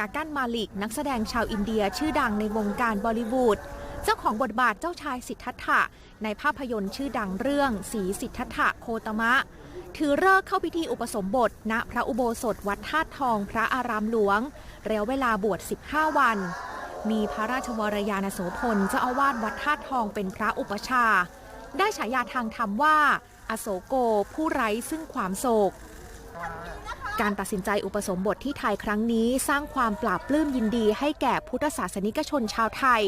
กากันมาลิกนักแสดงชาวอินเดียชื่อดังในวงการบอลิวูดเจ้าของบทบาทเจ้าชายสิทธัตถะในภาพยนตร์ชื่อดังเรื่องสีสิทธัตถะโคตมะ ถือเลิกเข้าพิธีอุปสมบท ณพระอุโบสถวัดธาตุทองพระอารามหลวงระยะเวลาบวช 15 วัน มีพระราชวรยานโสพลเจ้าอาวาสวัดธาตุทองเป็นพระอุปชา ได้ฉายาทางธรรมว่า อโศโกผู้ไร้ซึ่งความโศก การตัดสินใจอุปสมบทที่ไทยครั้งนี้สร้างความปราบปลื้มยินดีให้แก่พุทธศาสนิกชนชาวไทย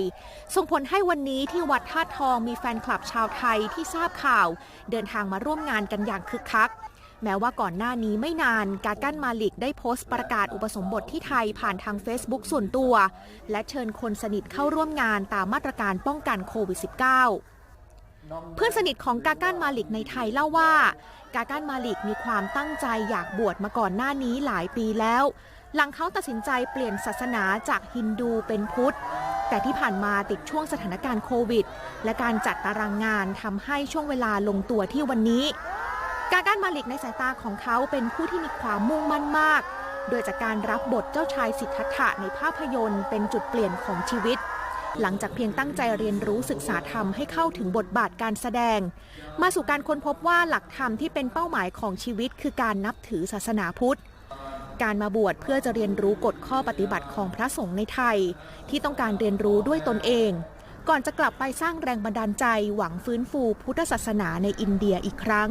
ส่งผลให้วันนี้ที่วัดท่าทองมีแฟนคลับชาวไทยที่ทราบข่าว เดินทางมาร่วมงานกันอย่างคึกคัก แม้ว่าก่อนหน้านี้ไม่นาน กากันมาลิกได้โพสต์ประกาศอุปสมบทที่ไทยผ่านทาง Facebook ส่วนตัว และเชิญคนสนิทเข้าร่วมงานตามมาตรการป้องกันโควิด -19 เพื่อนสนิทของกาก้านมาลิกในไทยเล่าว่า กาก้านมาลิกมีความตั้งใจอยากบวชมาก่อนหน้านี้หลายปีแล้ว หลังเขาตัดสินใจเปลี่ยนศาสนาจากฮินดูเป็นพุทธ แต่ที่ผ่านมาติดช่วงสถานการณ์โควิด และการจัดตารางงานทำให้ช่วงเวลาลงตัวที่วันนี้ กาก้านมาลิกในสายตาของเขาเป็นผู้ที่มีความมุ่งมั่นมาก โดยจากการรับบทเจ้าชายสิทธัตถะในภาพยนตร์เป็นจุดเปลี่ยนของชีวิต หลังจากเพียงตั้งใจเรียนรู้ศึกษาธรรมให้เข้าถึงบทบาทการแสดง มาสู่การค้นพบว่าหลักธรรมที่เป็นเป้าหมายของชีวิต คือการนับถือศาสนาพุทธ การมาบวชเพื่อจะเรียนรู้กฎข้อปฏิบัติของพระสงฆ์ในไทย ที่ต้องการเรียนรู้ด้วยตนเอง ก่อนจะกลับไปสร้างแรงบันดาลใจหวังฟื้นฟูพุทธศาสนาในอินเดียอีกครั้ง